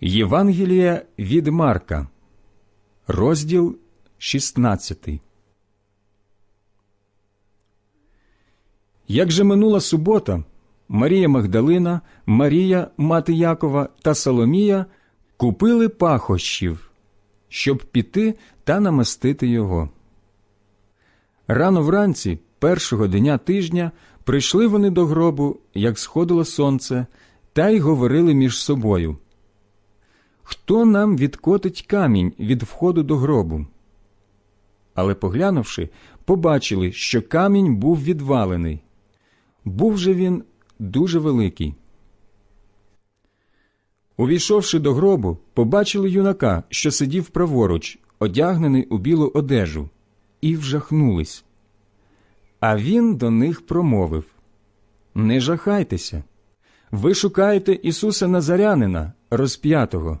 Євангелія від Марка, розділ 16. Як же минула субота, Марія Магдалина, Марія, мати Якова та Соломія купили пахощів, щоб піти та намастити його. Рано вранці, першого дня тижня, прийшли вони до гробу, як сходило сонце, та й говорили між собою. Хто нам відкотить камінь від входу до гробу? Але, поглянувши, побачили, що камінь був відвалений. Був же він дуже великий. Увійшовши до гробу, побачили юнака, що сидів праворуч, одягнений у білу одежу, і вжахнулись. А він до них промовив Не жахайтеся. Ви шукаєте Ісуса Назарянина, розп'ятого.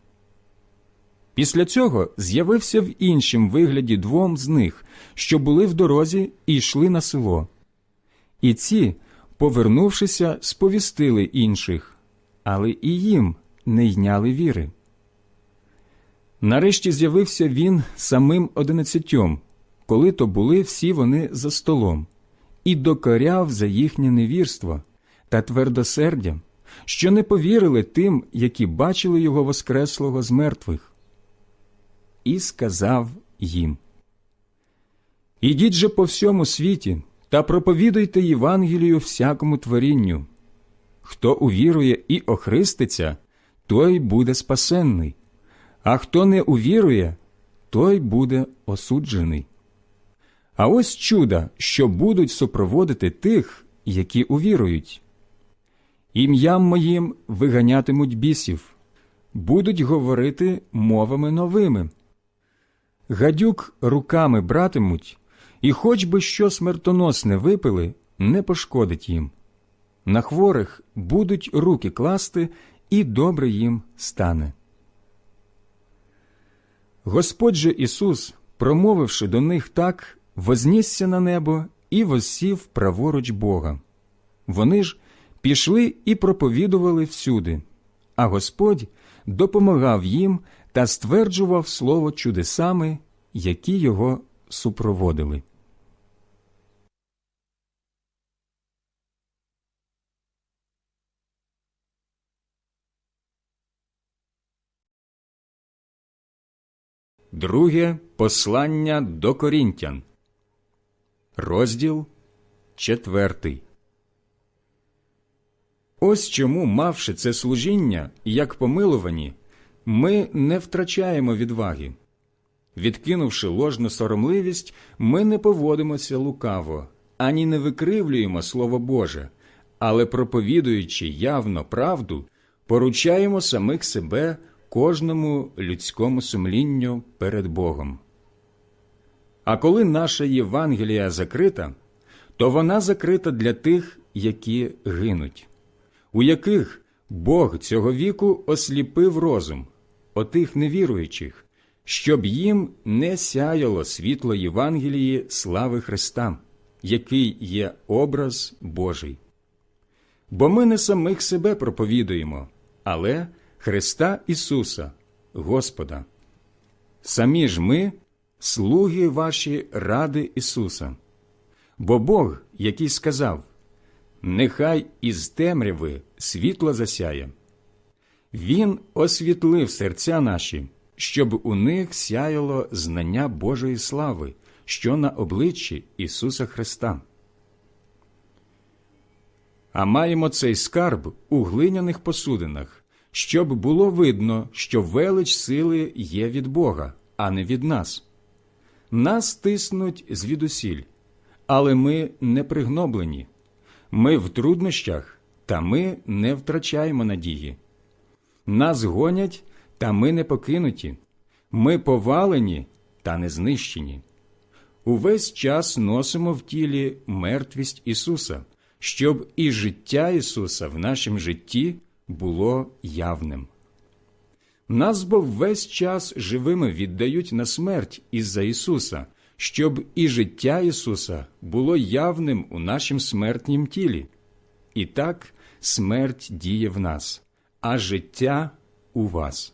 Після цього з'явився в іншім вигляді двом з них, що були в дорозі і йшли на село. І ці, повернувшися, сповістили інших, але і їм не йняли віри. Нарешті з'явився він самим одинадцятьом, коли то були всі вони за столом, і докоряв за їхнє невірство та твердосердя, що не повірили тим, які бачили його воскреслого з мертвих і сказав їм Ідіть же по всьому світі та проповідуйте Євангелію всякому творінню. Хто увірує і охриститься, той буде спасенний, а хто не увірує, той буде осуджений. А ось чуда, що будуть супроводити тих, які увірують. Ім'ям моїм виганятимуть бісів, будуть говорити мовами новими гадюк руками братимуть, і хоч би що смертоносне випили, не пошкодить їм. На хворих будуть руки класти, і добре їм стане. Господь же Ісус, промовивши до них так, вознісся на небо і воссів праворуч Бога. Вони ж пішли і проповідували всюди, а Господь допомагав їм та стверджував слово чудесами, які його супроводили. Друге послання до Корінтян, розділ четвертий. Ось чому, мавши це служіння, як помилувані, ми не втрачаємо відваги. Відкинувши ложну соромливість, ми не поводимося лукаво, ані не викривлюємо Слово Боже, але, проповідуючи явно правду, поручаємо самих себе кожному людському сумлінню перед Богом. А коли наша Євангелія закрита, то вона закрита для тих, які гинуть, у яких Бог цього віку осліпив розум, отих невіруючих, щоб їм не сяяло світло Євангелії слави Христа, який є образ Божий. Бо ми не самих себе проповідуємо, але Христа Ісуса, Господа. Самі ж ми, слуги ваші ради Ісуса. Бо Бог, який сказав, нехай із темряви світло засяє. Він освітлив серця наші, щоб у них сяяло знання Божої слави, що на обличчі Ісуса Христа. А маємо цей скарб у глиняних посудинах, щоб було видно, що велич сили є від Бога, а не від нас. Нас тиснуть звідусіль, але ми не пригноблені. Ми в труднощах, та ми не втрачаємо надії. Нас гонять, та ми не покинуті. Ми повалені та не знищені. Увесь час носимо в тілі мертвість Ісуса, щоб і життя Ісуса в нашому житті було явним. Нас бо весь час живими віддають на смерть із-за Ісуса, щоб і життя Ісуса було явним у нашім смертнім тілі. І так смерть діє в нас, а життя у вас.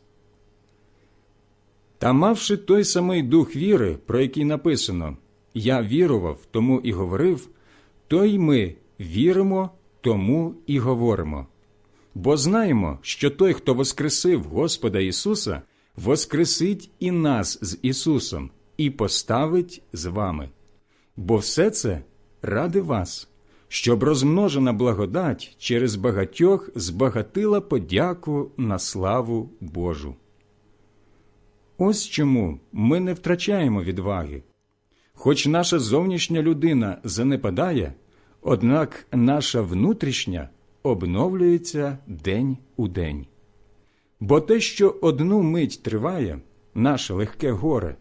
Та мавши той самий дух віри, про який написано Я вірував, тому і говорив, то й ми віримо, тому і говоримо. Бо знаємо, що той, хто воскресив Господа Ісуса, воскресить і нас з Ісусом, і поставить з вами. Бо все це ради вас, щоб розмножена благодать через багатьох збагатила подяку на славу Божу. Ось чому ми не втрачаємо відваги. Хоч наша зовнішня людина занепадає, однак наша внутрішня обновлюється день у день. Бо те, що одну мить триває, наше легке горе,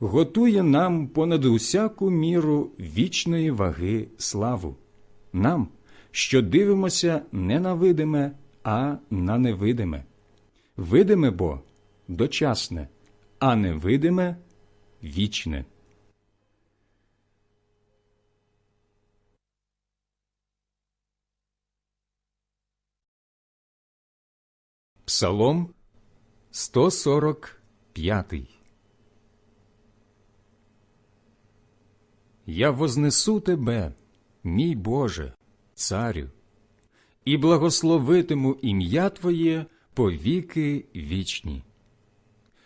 готує нам понад усяку міру вічної ваги славу, нам, що дивимося не на видиме, а на невидиме. Видиме бо дочасне, а невидиме вічне. Псалом 145 Я вознесу тебе, мій Боже, царю, і благословитиму ім'я Твоє по віки вічні.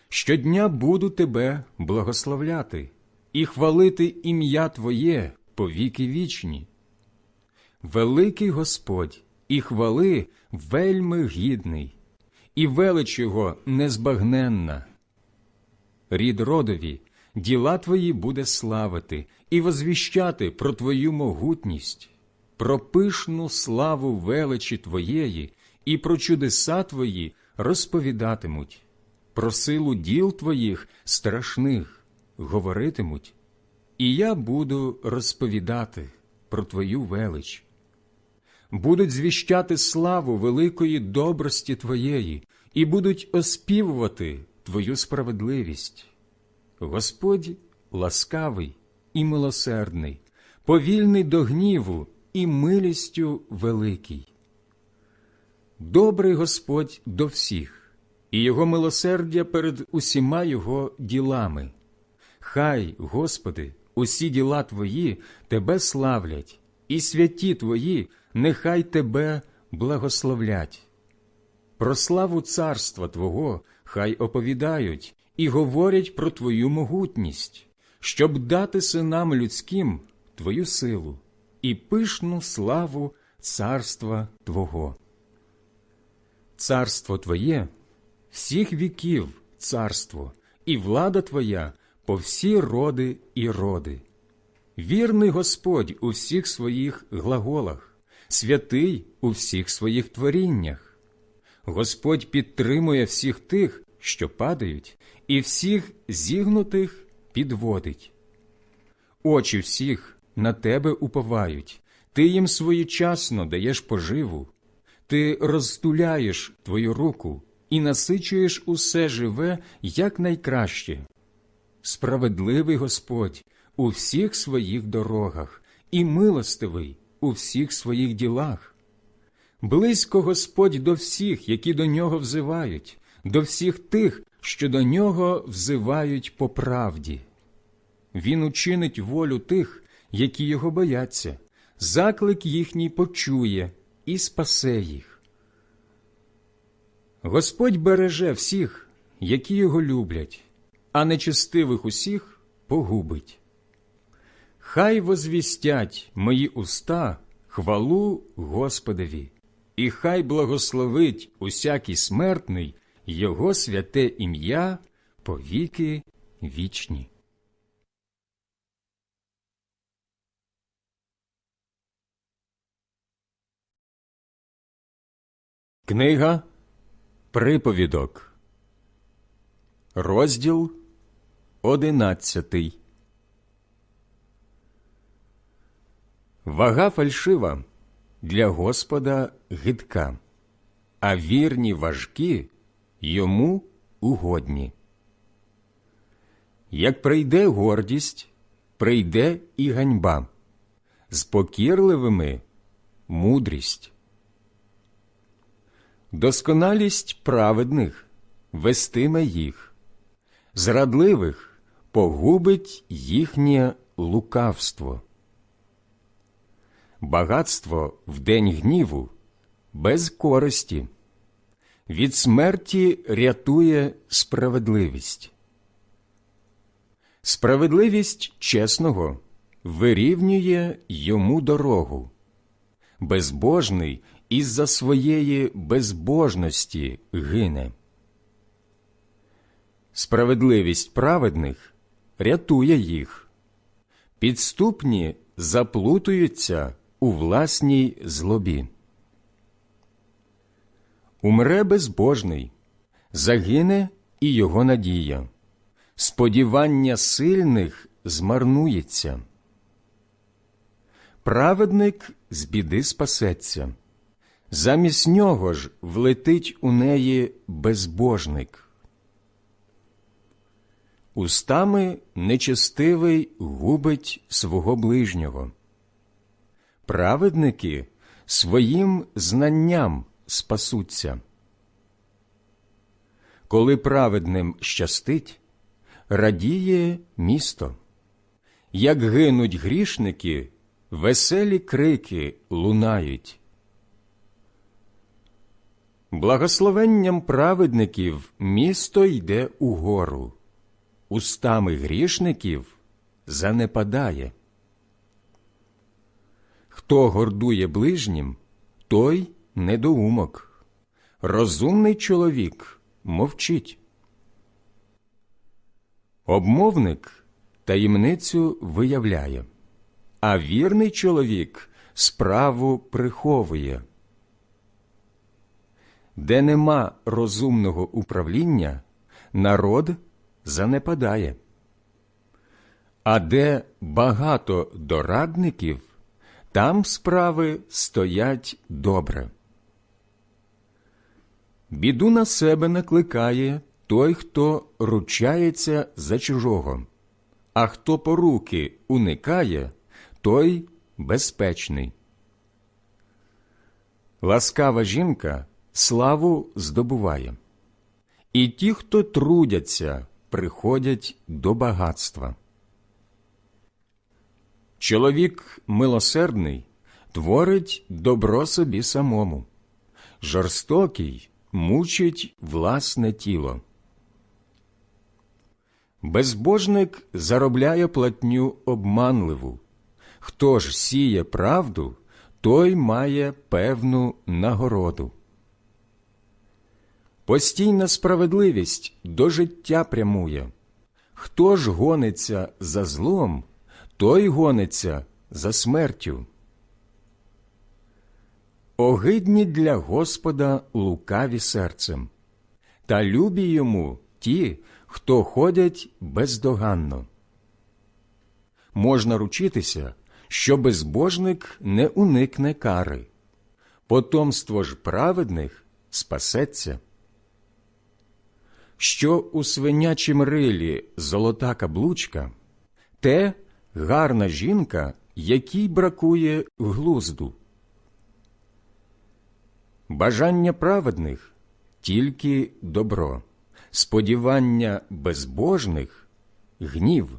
Щодня буду тебе благословляти і хвалити ім'я Твоє по віки вічні. Великий Господь і хвали вельми гідний і велич його незбагненна. Рід родові, діла твої буде славити і возвіщати про твою могутність, про пишну славу величі твоєї і про чудеса твої розповідатимуть, про силу діл твоїх страшних говоритимуть, і я буду розповідати про твою велич будуть звіщати славу великої добрості Твоєї і будуть оспівувати Твою справедливість. Господь ласкавий і милосердний, повільний до гніву і милістю великий. Добрий Господь до всіх, і Його милосердя перед усіма Його ділами. Хай, Господи, усі діла Твої Тебе славлять, і святі Твої нехай тебе благословлять. Про славу царства Твого хай оповідають і говорять про Твою могутність, щоб дати синам людським Твою силу і пишну славу царства Твого. Царство Твоє всіх віків царство, і влада Твоя по всі роди і роди. Вірний Господь у всіх своїх глаголах святий у всіх своїх творіннях. Господь підтримує всіх тих, що падають, і всіх зігнутих підводить. Очі всіх на тебе уповають, ти їм своєчасно даєш поживу, ти розтуляєш твою руку і насичуєш усе живе якнайкраще. Справедливий Господь у всіх своїх дорогах і милостивий у всіх своїх ділах. Близько Господь до всіх, які до нього взивають, до всіх тих, що до нього взивають по правді. Він учинить волю тих, які його бояться, заклик їхній почує і спасе їх. Господь береже всіх, які його люблять, а нечестивих усіх погубить. Хай возвістять мої уста хвалу Господові, і хай благословить усякий смертний Його святе ім'я по віки вічні. Книга Приповідок, розділ одинадцятий. Вага фальшива для Господа гидка, а вірні важкі йому угодні. Як прийде гордість, прийде і ганьба, з покірливими мудрість. Досконалість праведних вестиме їх, зрадливих погубить їхнє лукавство. Багатство в день гніву без користі, від смерті рятує справедливість. Справедливість чесного вирівнює йому дорогу, безбожний із-за своєї безбожності гине. Справедливість праведних рятує їх, підступні заплутуються у власній злобі. Умре безбожний, загине і його надія, сподівання сильних змарнується. Праведник з біди спасеться замість нього ж влетить у неї безбожник. Устами нечестивий губить свого ближнього. Праведники своїм знанням спасуться. Коли праведним щастить, радіє місто. Як гинуть грішники, веселі крики лунають. Благословенням праведників місто йде угору, устами грішників занепадає. Хто гордує ближнім, той недоумок. Розумний чоловік мовчить. Обмовник таємницю виявляє, а вірний чоловік справу приховує. Де нема розумного управління, народ занепадає. А де багато дорадників, там справи стоять добре. Біду на себе накликає той, хто ручається за чужого, а хто поруки уникає, той безпечний. Ласкава жінка славу здобуває, і ті, хто трудяться, приходять до багатства. Чоловік милосердний творить добро собі самому, жорстокий мучить власне тіло. Безбожник заробляє платню обманливу. Хто ж сіє правду, той має певну нагороду. Постійна справедливість до життя прямує. Хто ж гониться за злом, той гониться за смертю. Огидні для Господа лукаві серцем, та любі йому ті, хто ходять бездоганно. Можна ручитися, що безбожник не уникне кари, потомство ж праведних спасеться що у свинячім рилі золота каблучка, те гарна жінка, якій бракує глузду. Бажання праведних тільки добро, сподівання безбожних гнів.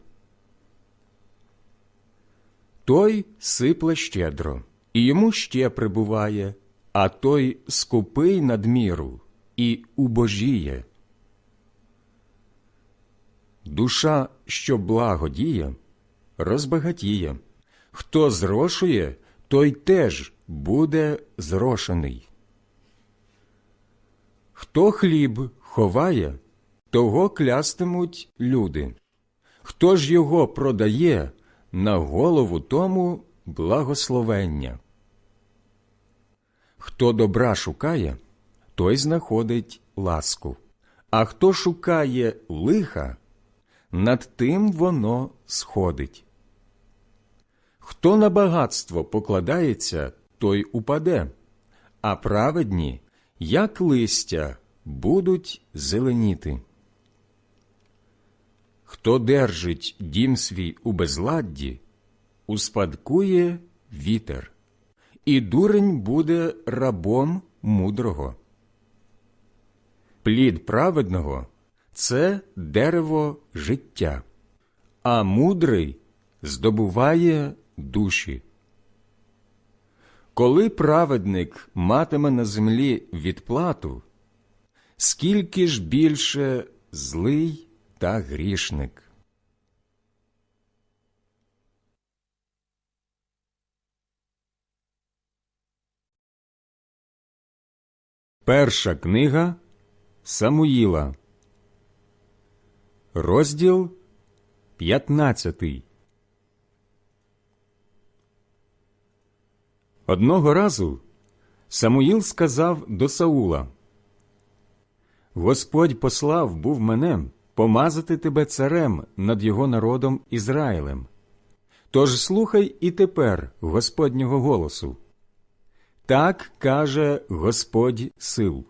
Той сипле щедро, і йому ще прибуває, а той скупий надміру і убожіє. Душа, що благо діє, розбагатіє. Хто зрошує, той теж буде зрошений. Хто хліб ховає, того клястимуть люди. Хто ж його продає, на голову тому благословення. Хто добра шукає, той знаходить ласку, а хто шукає лиха, над тим воно сходить. Хто на багатство покладається, той упаде, а праведні, як листя, будуть зеленіти. Хто держить дім свій у безладді, успадкує вітер, і дурень буде рабом мудрого. Плід праведного це дерево життя, а мудрий здобуває душі. Коли праведник матиме на землі відплату, скільки ж більше злий та грішник. Перша книга Самуїла, розділ 15 Одного разу Самуїл сказав до Саула Господь послав був мене помазати тебе царем над його народом Ізраїлем. Тож слухай і тепер Господнього голосу. Так каже Господь сил.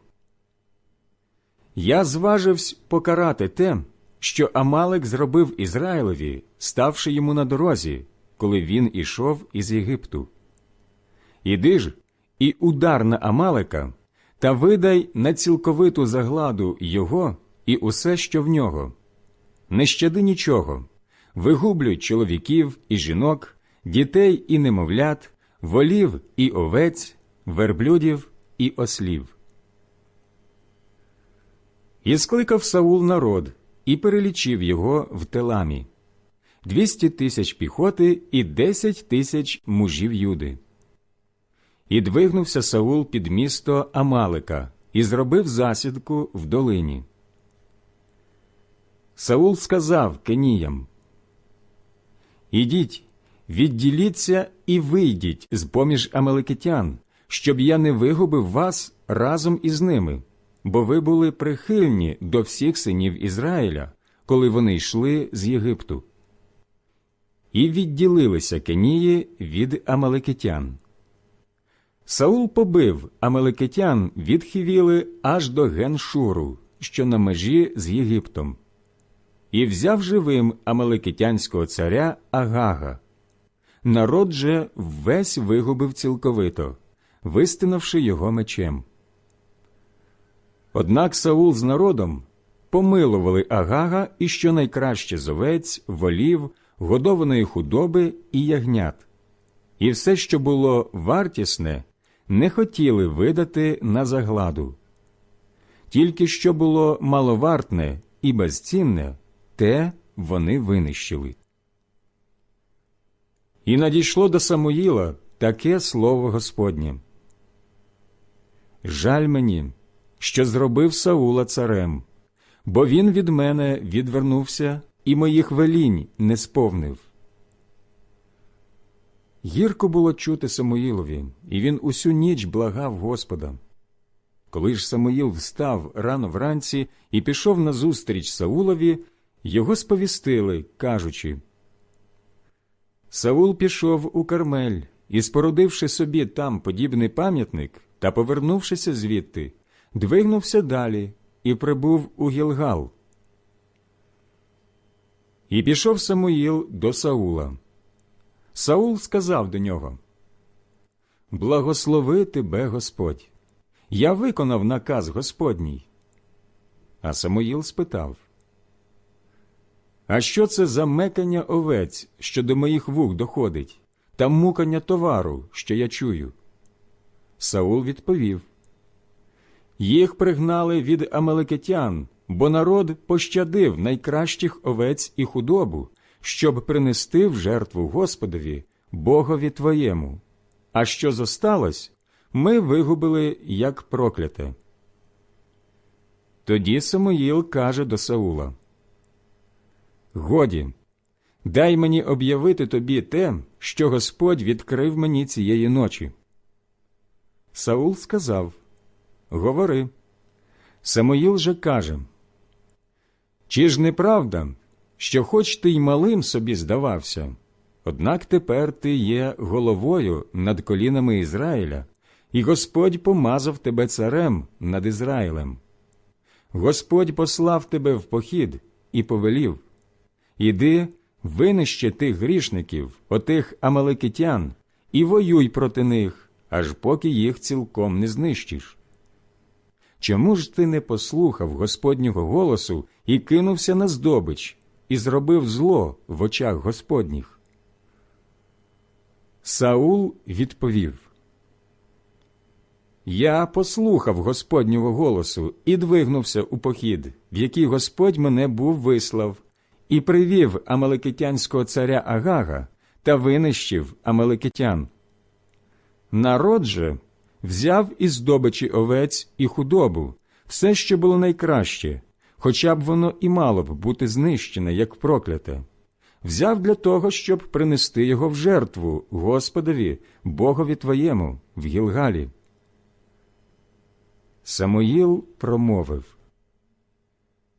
Я зваживсь покарати те, що Амалек зробив Ізраїлеві, ставши йому на дорозі, коли він ішов із Єгипту. Іди ж і удар на Амалека, та видай на цілковиту загладу його і усе, що в нього. Не щади нічого, вигублюй чоловіків і жінок, дітей і немовлят, волів і овець, верблюдів і ослів. І скликав Саул народ і перелічив його в теламі двісті тисяч піхоти і десять тисяч мужів юди. І двигнувся Саул під місто Амалика і зробив засідку в долині. Саул сказав Кеніям Ідіть, відділіться і вийдіть з поміж амаликитян, щоб я не вигубив вас разом із ними, бо ви були прихильні до всіх синів Ізраїля, коли вони йшли з Єгипту. І відділилися Кенії від амаликитян. Саул побив амаликитян від Хівіли аж до Геншуру, що на межі з Єгиптом, і взяв живим амаликитянського царя Агага. Народ же весь вигубив цілковито, вистинавши його мечем. Однак Саул з народом помилували Агага і щонайкраще з овець, волів, годованої худоби і ягнят, і все, що було вартісне, не хотіли видати на загладу. Тільки що було маловартне і безцінне, те вони винищили. І надійшло до Самуїла таке слово Господнє. Жаль мені, що зробив Саула царем, бо він від мене відвернувся і моїх велінь не сповнив. Гірко було чути Самуїлові, і він усю ніч благав Господа. Коли ж Самуїл встав рано вранці і пішов назустріч Саулові, його сповістили, кажучи Саул пішов у Кармель і, спорудивши собі там подібний пам'ятник та повернувшися звідти, двигнувся далі і прибув у Гілгал. І пішов Самуїл до Саула. Саул сказав до нього Благослови тебе Господь. Я виконав наказ Господній. А Самуїл спитав А що це за мекання овець, що до моїх вух доходить, та мукання товару, що я чую? Саул відповів Їх пригнали від амелекетян бо народ пощадив найкращих овець і худобу, щоб принести в жертву Господові, Богові твоєму. А що зосталось, ми вигубили як прокляте. Тоді Самуїл каже до Саула Годі, дай мені об'явити тобі те, що Господь відкрив мені цієї ночі. Саул сказав Говори. Самуїл же каже Чи ж неправда, що хоч ти й малим собі здавався, однак тепер ти є головою над колінами Ізраїля, і Господь помазав тебе царем над Ізраїлем. Господь послав тебе в похід і повелів Іди, винищи тих грішників, отих амалекитян, і воюй проти них, аж поки їх цілком не знищиш. Чому ж ти не послухав Господнього голосу і кинувся на здобич, і зробив зло в очах Господніх? Саул відповів Я послухав Господнього голосу і двигнувся у похід, в який Господь мене був вислав, і привів амалекитянського царя Агага та винищив амалекитян. Народ же взяв із здобичі овець і худобу, все, що було найкраще, хоча б воно і мало б бути знищене, як прокляте, взяв для того, щоб принести його в жертву Господові, Богові твоєму, в Гілгалі. Самуїл промовив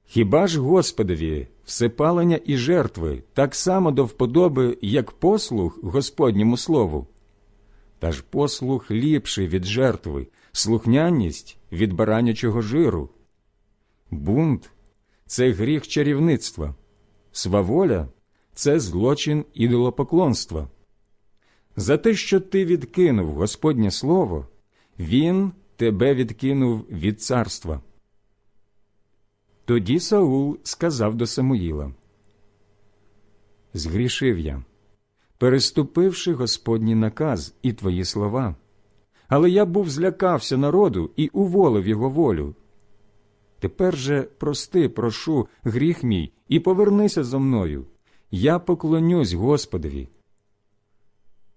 Хіба ж Господові всепалення і жертви так само до вподоби, як послух Господньому слову? Та ж послух ліпший від жертви, слухняність від баранячого жиру. Бунт це гріх чарівництва, сваволя це злочин ідолопоклонства. За те, що ти відкинув Господнє Слово, Він тебе відкинув від царства. Тоді Саул сказав до Самуїла Згрішив я переступивши Господній наказ і твої слова. Але я був злякався народу і уволив його волю. Тепер же прости, прошу, гріх мій, і повернися зо мною. Я поклонюсь Господові.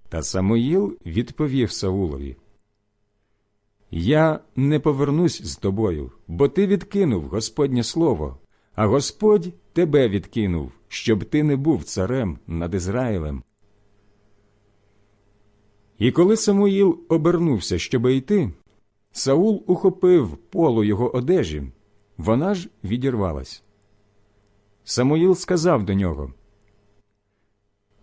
Та Самуїл відповів Саулові Я не повернусь з тобою, бо ти відкинув Господнє слово, а Господь тебе відкинув, щоб ти не був царем над Ізраїлем. І коли Самуїл обернувся, щоби йти, Саул ухопив полу його одежі, вона ж відірвалась. Самуїл сказав до нього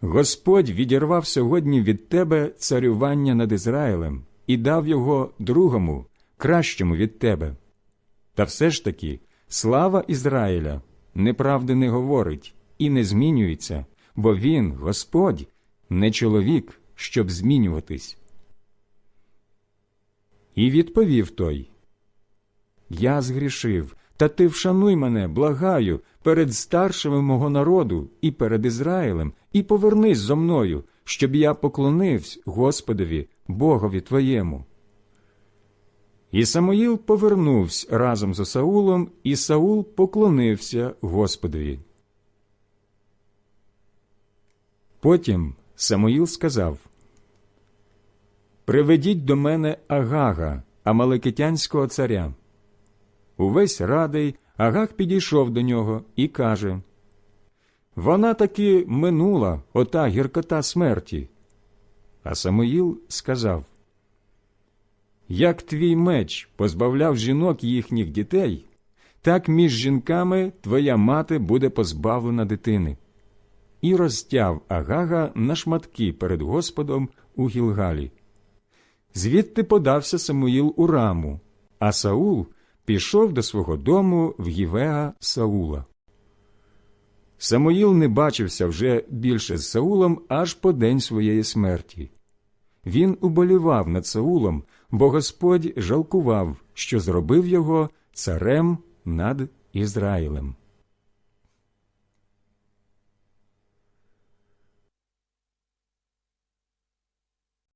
Господь відірвав сьогодні від тебе царювання над Ізраїлем і дав його другому, кращому від тебе. Та все ж таки слава Ізраїля неправди не говорить і не змінюється, бо він, Господь, не чоловік щоб змінюватись. І відповів той Я згрішив, та ти вшануй мене, благаю, перед старшими мого народу і перед Ізраїлем, і повернись зо мною, щоб я поклонився Господові, Богові твоєму. І Самуїл повернувся разом з Саулом, і Саул поклонився Господові. Потім Самуїл сказав Приведіть до мене Агага, амалекитянського царя. Увесь радий Агаг підійшов до нього і каже Вона таки минула ота гіркота смерті. А Самуїл сказав Як твій меч позбавляв жінок їхніх дітей, так між жінками твоя мати буде позбавлена дитини і розтяв Агага на шматки перед Господом у Гілгалі. Звідти подався Самуїл у раму, а Саул пішов до свого дому в Гівеа Саула. Самуїл не бачився вже більше з Саулом аж по день своєї смерті. Він уболівав над Саулом, бо Господь жалкував, що зробив його царем над Ізраїлем.